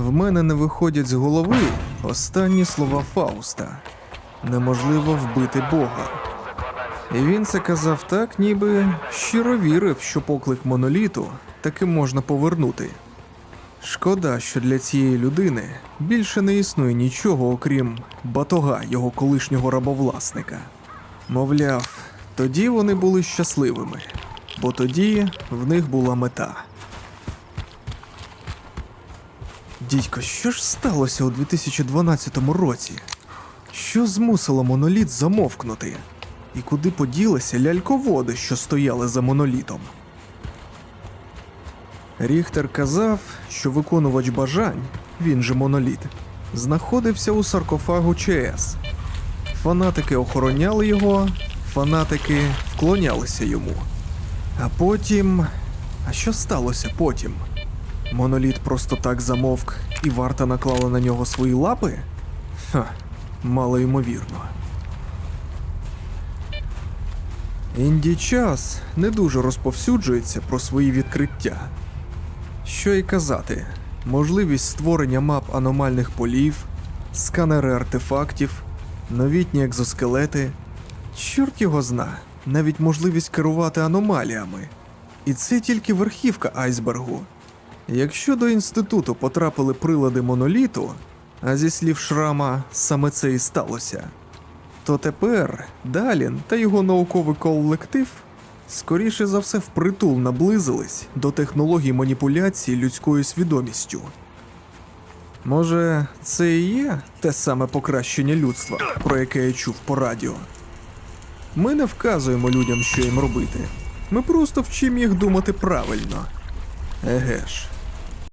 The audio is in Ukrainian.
В мене не виходять з голови останні слова Фауста. Неможливо вбити Бога. І він це казав так, ніби щиро вірив, що поклик моноліту таки можна повернути. Шкода, що для цієї людини більше не існує нічого, окрім батога його колишнього рабовласника. Мовляв, тоді вони були щасливими, бо тоді в них була мета. Дідько, що ж сталося у 2012 році? Що змусило моноліт замовкнути? І куди поділися ляльководи, що стояли за монолітом? Ріхтер казав, що виконувач бажань, він же моноліт, знаходився у саркофагу ЧС. Фанатики охороняли його, фанатики вклонялися йому. А потім. А що сталося потім? Моноліт просто так замовк, і варта наклала на нього свої лапи? Ха, мало ймовірно. Інді час не дуже розповсюджується про свої відкриття. Що й казати, можливість створення мап аномальних полів, сканери артефактів, новітні екзоскелети. Чорт його зна, навіть можливість керувати аномаліями. І це тільки верхівка айсбергу. Якщо до інституту потрапили прилади моноліту, а зі слів Шрама саме це і сталося, то тепер Далін та його науковий колектив скоріше за все впритул наблизились до технологій маніпуляції людською свідомістю. Може, це і є те саме покращення людства, про яке я чув по радіо. Ми не вказуємо людям, що їм робити. Ми просто вчимо їх думати правильно. Еге ж,